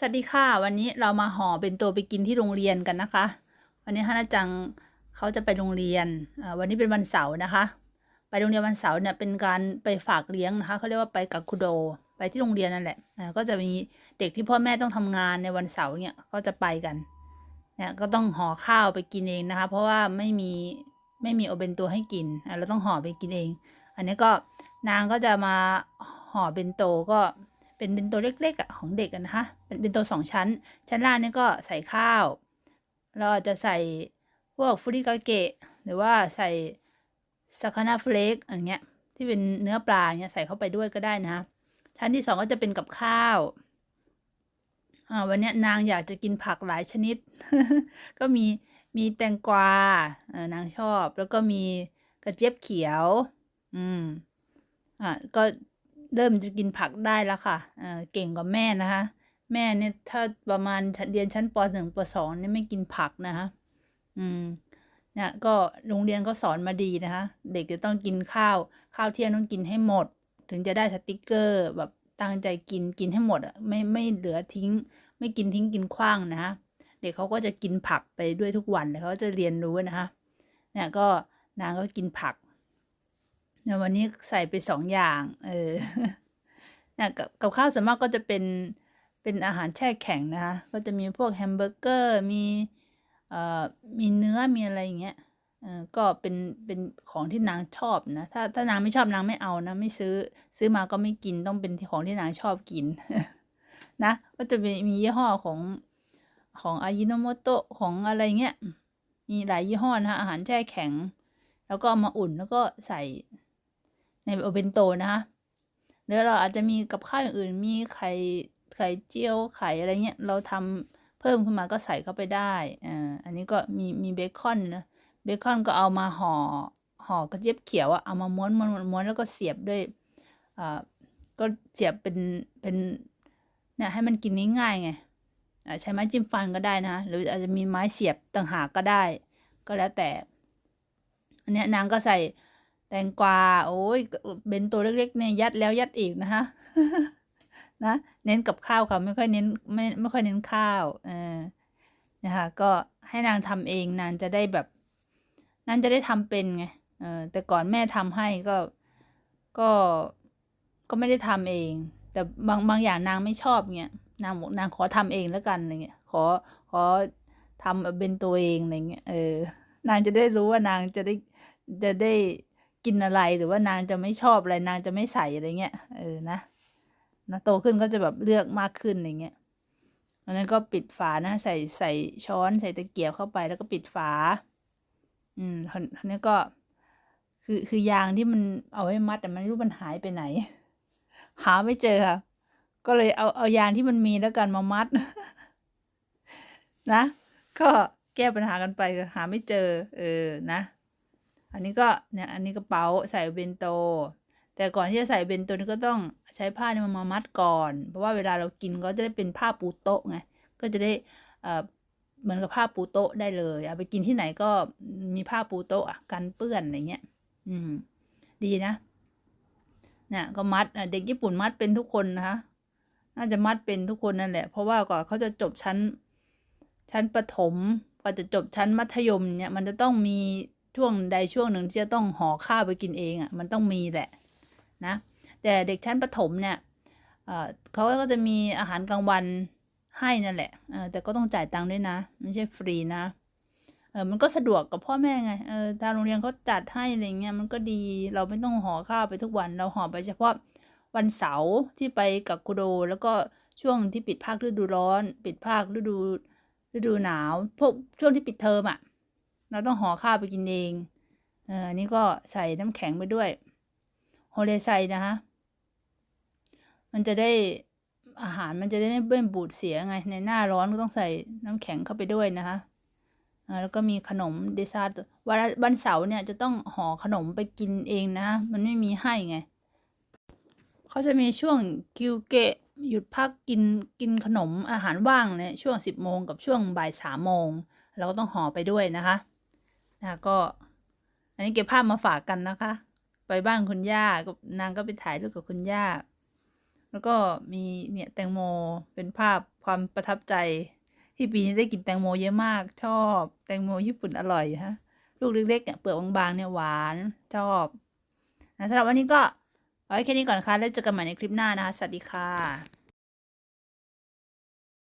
สวัสดีค่ะ วันนี้เรามาห่อเป็นตัวไปกินที่โรงเรียนกันนะคะ วันนี้ฮานาจังเขาจะไปโรงเรียนอ่าวันนี้เป็นวันเสาร์นะคะ ไปโรงเรียนวันเสาร์เนี่ยเป็นการไปฝากเลี้ยงนะคะเขาเรียกว่าไปกับคุโดไปที่โรงเรียนนั่นแหละอ่าก็จะมีเด็กที่พ่อแม่ต้องทำงานในวันเสาร์เนี่ยก็จะไปกันเนี่ยก็ต้องห่อข้าวไปกินเองนะคะ เพราะว่าไม่มีไม่มีโอเบนตัวให้กินอ่าเราต้องห่อไปกินเอง อันนี้ก็นางก็จะมาห่อเบนโตก็ เป็นเบนโตเล็กๆของเด็กนะคะ เป็นเบนโตสองชั้น ชั้นล่างนี่ก็ใส่ข้าว เราจะใส่พวกฟุริกาเกะหรือว่าใส่ซาคานาเฟลกอะไรเงี้ยที่เป็นเนื้อปลาเงี้ยใส่เข้าไปด้วยก็ได้นะ ชั้นที่สองก็จะเป็นกับข้าวอ่าวันนี้นางอยากจะกินผักหลายชนิด ก็มีมีแตงกวาเออนางชอบ แล้วก็มีกระเจี๊ยบเขียว อืมอ่าก็ เริ่มจะกินผักได้แล้วค่ะเเก่งกว่าแม่นะคะ แม่เนี่ยถ้าประมาณเรียนชั้นปหนึ่งปสองเนี่ยไม่กินผักนะคะ อืมเนี่ยก็โรงเรียนก็สอนมาดีนะคะ เด็กจะต้องกินข้าว ข้าวเที่ยงต้องกินให้หมด ถึงจะได้สติกเกอร์แบบตั้งใจกินกินให้หมดอะไม่ไม่เหลือทิ้ง ไม่กินทิ้งกินขว้างนะคะเด็กเขาก็จะกินผักไปด้วยทุกวันเลยเขาจะเรียนรู้นะคะเนี่ยก็นางก็กินผัก นวันนี้ใส่ไปสองอย่าง เออเนี่ยกับกับข้าวส่วนมากก็จะเป็นเป็นอาหารแช่แข็งนะคะ ก็จะมีพวกแฮมเบอร์เกอร์มีเอ่อมีเนื้อมีอะไรอย่างเงี้ยเออก็เป็นเป็นของที่นางชอบนะ ถ้าถ้านางไม่ชอบนางไม่เอานะ ไม่ซื้อซื้อมาก็ไม่กินต้องเป็นของที่นางชอบกิน นะ ก็จะมีมียี่ห้อของของอายิโนโมโตะของอะไรเงี้ยมีหลายยี่ห้อนะคะอาหารแช่แข็ง แล้วก็มาอุ่นแล้วก็ใส่ ในโอเบนโตนะคะหรือเราอาจจะมีกับข้าวอย่างอื่นมีไข่ไข่เจียวไข่อะไรเงี้ยเราทำเพิ่มขึ้นมาก็ใส่เข้าไปได้อ่าอันนี้ก็มีมีเบคอนนะเบคอนก็เอามาห่อห่อกระเจี๊ยบเขียวอะเอามาม้วนม้วนม้วนแล้วก็เสียบด้วยอ่าก็เสียบเป็นเป็นเนี่ยให้มันกินง่ายๆไงอ่าใช้ไม้จิ้มฟันก็ได้นะ หรืออาจจะมีไม้เสียบต่างหากก็ได้ ก็แล้วแต่ อันเนี้ยนางก็ใส่ แตงกวาโอ้ยเบนตัวเล็กๆเนี่ยยัดแล้วยัดอีกนะคะนะเน้นกับข้าวค่ะไม่ค่อยเน้นไม่ไม่ค่อยเน้นข้าวเออนะคะก็ให้นางทำเองนางจะได้แบบนางจะได้ทำเป็นไงเออแต่ก่อนแม่ทำให้ก็ก็ก็ไม่ได้ทำเอง แต่บางบางอย่างนางไม่ชอบเงี้ยนางบอกนางขอทำเองแล้วกันอะไรเงี้ยขอขอทำเป็นตัวเองอะไรเงี้ยเออนางจะได้รู้ว่านางจะได้จะได้ กินอะไรหรือว่านางจะไม่ชอบอะไรนางจะไม่ใส่อะไรเงี้ยเออนะนะโตขึ้นก็จะแบบเลือกมากขึ้นอะไรเงี้ยอันนั้นก็ปิดฝานะ ใส่ใส่ช้อนใส่ตะเกียบเข้าไปแล้วก็ปิดฝา อืมทีนี้ก็ คือคือยางที่มันเอาไว้มัดแต่มันรู้มันหายไปไหน หาไม่เจอค่ะ ก็เลยเอาเอายางที่มันมีแล้วกันมามัด นะ ก็แก้ปัญหากันไปหาไม่เจอ เออนะ อันนี้ก็เนี่ยอันนี้กระเป๋าใส่เบนโต แต่ก่อนที่จะใส่เบนโตนี่ก็ต้องใช้ผ้านี่มามัดก่อน เพราะว่าเวลาเรากินก็จะได้เป็นผ้าปูโต๊ะไงก็จะได้เอ่อเหมือนกับผ้าปูโต๊ะได้เลยเอาไปกินที่ไหนก็มีผ้าปูโต๊ะอะกันเปื้อนอะไรเงี้ย อืม ดีนะเนี่ยก็มัดเด็กญี่ปุ่นมัดเป็นทุกคนนะคะน่าจะมัดเป็นทุกคนนั่นแหละ เพราะว่าก่อนเขาจะจบชั้น ชั้นประถมก่อนจะจบชั้นมัธยมเนี่ย มันจะต้องมี ช่วงใดช่วงหนึ่งที่จะต้องห่อข้าวไปกินเองอะ่ะมันต้องมีแหละนะแต่เด็กชั้นประถมเนี่ยเขาก็จะมีอาหารกลางวันให้นั่นแหละแต่ก็ต้องจ่ายตังค์ด้วยนะ ไม่ใช่ฟรีนะเออมันก็สะดวกกับพ่อแม่ไงเออทางโรงเรียนเขาจัดให้อะไรเงี้ยมันก็ดีเราไม่ต้องห่อข้าวไปทุกวันเราห่อไปเฉพาะวันเสาร์ที่ไปกับคุโด แล้วก็ช่วงที่ปิดภาคฤดูร้อน ปิดภาคฤดูฤดูหนาวพวกช่วงที่ปิดเทอมอะ เราต้องห่อข้าวไปกินเองเออนี่ก็ใส่น้ำแข็งไปด้วยโฮเลไซนะคะมันจะได้อาหารมันจะได้ไม่เบื่อบูดเสียไง ในหน้าร้อนก็ต้องใส่น้ำแข็งเข้าไปด้วยนะคะแล้วก็มีขนมเดซาร์ตวันวันเสาร์เนี่ยจะต้องห่อขนมไปกินเองนะ มันไม่มีให้ไง เขาจะมีช่วงคิวเกะหยุดพักกินกินขนมอาหารว่างเนี่ยช่วงสิบโมงกับช่วงบ่ายสามโมงเราก็ต้องห่อไปด้วยนะคะ นะก็ อันนี้เก็บภาพมาฝากกันนะคะ ไปบ้านคุณย่าก็นางก็ไปถ่ายรูปกับคุณย่า แล้วก็มีเนี่ยแตงโมเป็นภาพความประทับใจ ที่ปีนี้ได้กินแตงโมเยอะมาก ชอบ แตงโมญี่ปุ่นอร่อยฮะลูกเล็กๆเนี่ยเปลือกบางๆเนี่ยหวานชอบนะสำหรับวันนี้ก็เอาไว้แค่นี้ก่อนนะคะแล้วเจอกันใหม่ในคลิปหน้านะคะสวัสดีค่ะ